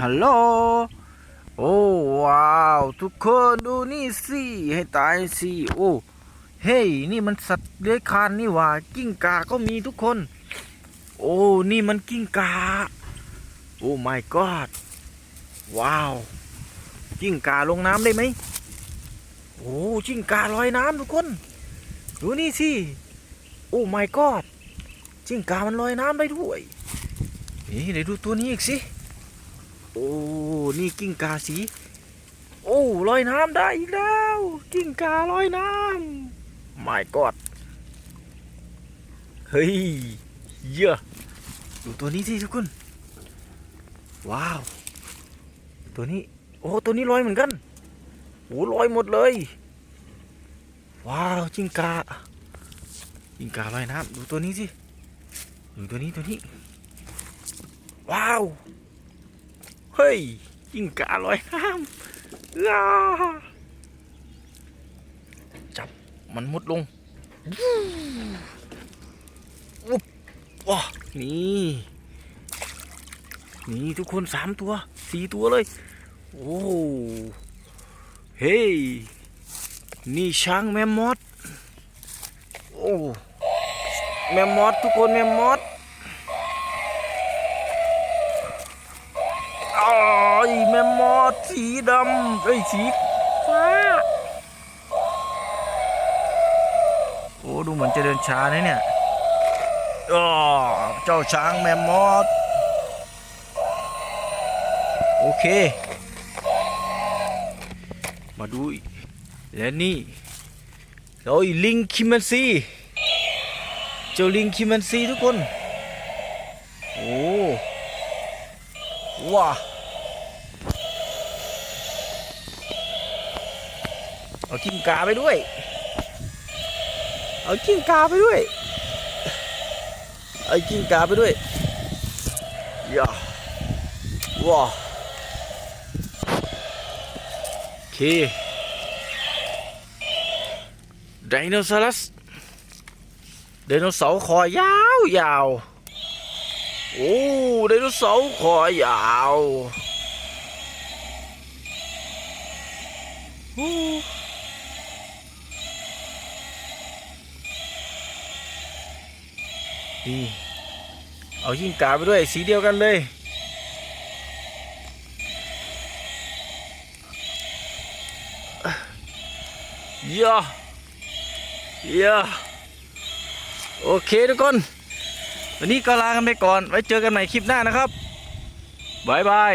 ฮัลโหล โอ้ว้าว ทุกคนดูนี่สิ ให้ตายสิ โอ้ เฮ้ย นี่มันสัตว์เลื้อยคลานนี่หว่า กิ้งก่าก็มีทุกคน โอ้ นี่มันกิ้งก่า โอ้ my god ว้าว กิ้งก่าลงน้ำได้ไหม โอ้กิ้งก่าลอยน้ำทุกคน ดูนี่สิ โอ้ my god กิ้งก่ามันลอยน้ำได้ด้วย นี่เดี๋ยวดูตัวนี้อีกสิ โอ้ นี่กิ้งกาสี โอ้ลอยน้ำได้อีกแล้ว กิ้งกาลอยน้ำ my god เฮ้ย เยอะดูตัวนี้สิทุกคน ว้าว ตัวนี้ โอ้ ตัวนี้ลอยเหมือนกันโอ้ลอยหมดเลย ว้าว จิ้งกา จิ้งกาลอยน้ำดูตัวนี้สิ ดูตัวนี้ตัวนี้ ว้าว เฮ้ยจิ้งกาลอยน้ำจับมันมุดลงวุบว้านี่นี่ทุกคนสามตัวสี่ตัวเลย โอ้เฮ้ยนี่ช้างแมมมอสโอ้แมมมอสทุกคนแมมมอส อสสีดำเอ้ยสีฟ้าโอ้ดูเหมือนจะเดินช้านะเนี่ยอ้อเจ้าช้างแมมมอสโอเค มาดูและนี่เราอีลิงคิมมันซีเจ้าลิงคิมมันซีทุกคน โอ้ว้า เอากิ้งกาไปด้วย เอากิ้งกาไปด้วย เอากิ้งกาไปด้วยย่าว้าโอเคไดโนเสาร์ไดโนเสาร์คอยาวยาวโอ้ไดโนเสาร์คอยาวโนี่เอายิ่งกาไปด้วยสีเดียวกันเลยเยอะเยอะโอเคทุกคน วันนี้ก็ลากันไปก่อน ไว้เจอกันใหม่คลิปหน้านะครับบายบาย